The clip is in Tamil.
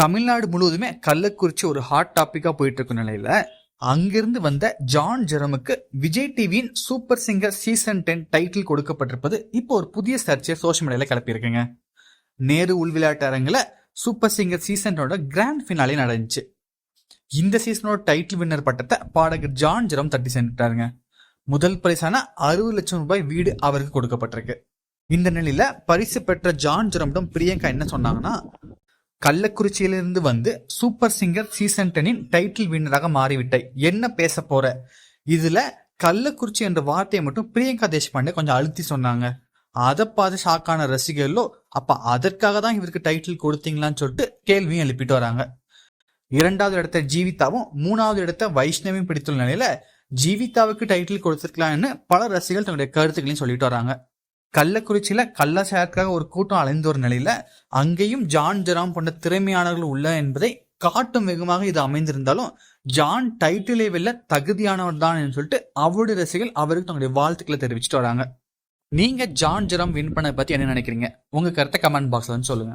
தமிழ்நாடு முழுவதுமே கள்ளக்குறிச்சி ஒரு ஹாட் டாப்பிக்காக போயிட்டு இருக்க நிலையில. அங்கிருந்து வந்த ஜான் ஜெரமுக்கு விஜய் டிவியின் super singer season ten title கொடுக்கப்பட்டிருப்பது இப்போ ஒரு புதிய சர்ச்சை சோஷியல் மீடியால கிளப்பியிருக்குங்க. நேரு உள் விளையாட்டு அரங்கில் சூப்பர் சிங்கர் சீசனோட கிராண்ட் ஃபினாலே நடந்துச்சு. இந்த சீசனோட டைட்டில் வின்னர் பட்டத்தை பாடகர் ஜான் ஜெரம் தட்டி சென்றுட்டாருங்க. முதல் பரிசான அறுபது லட்சம் ரூபாய் வீடு அவருக்கு கொடுக்கப்பட்டிருக்கு. இந்த நிலையில பரிசு பெற்ற ஜான் ஜெரமிடம் பிரியங்கா என்ன சொன்னாங்கன்னா கள்ளக்குறிச்சியிலிருந்து வந்து சூப்பர் சிங்கர் சீசன் டெனின் டைட்டில் வின்னராக மாறிவிட்டாய் என்ன பேச போற? இதுல கள்ளக்குறிச்சி என்ற வார்த்தையை மட்டும் பிரியங்கா தேஷ்பாண்டே கொஞ்சம் அழுத்தி சொன்னாங்க. அதை பார்த்து ஷாக்கான ரசிகர்களோ அப்ப அதற்காக தான் இவருக்கு டைட்டில் கொடுத்தீங்களான்னு சொல்லிட்டு கேள்வியும் எழுப்பிட்டு வராங்க. இரண்டாவது இடத்த ஜீவிதாவும் மூணாவது இடத்த வைஷ்ணவியும் பிடித்துள்ள நிலையில ஜீவிதாவுக்கு டைட்டில் கொடுத்துருக்கலாம்னு பல ரசிகர்கள் தங்களுடைய கருத்துக்களையும் சொல்லிட்டு வராங்க. கள்ளக்குறிச்சியில கள்ளச்சாயத்துக்காக ஒரு கூட்டம் அலைந்து ஒரு நிலையில அங்கேயும் ஜான் ஜெராம் போன்ற திறமையானவர்கள் உள்ள என்பதை காட்டும் வெகுமாக இது அமைந்திருந்தாலும் ஜான் டைட்டிலே வெல்ல தகுதியானவர் தான் சொல்லிட்டு அவருடைய ரசிகர்கள் அவருக்கு தங்களுடைய வாழ்த்துக்களை தெரிவிச்சுட்டு வராங்க. நீங்க ஜான் ஜெராம் வின் பண்ண பத்தி என்ன நினைக்கிறீங்க? உங்க கருத்தை கமெண்ட் பாக்ஸ்ல சொல்லுங்க.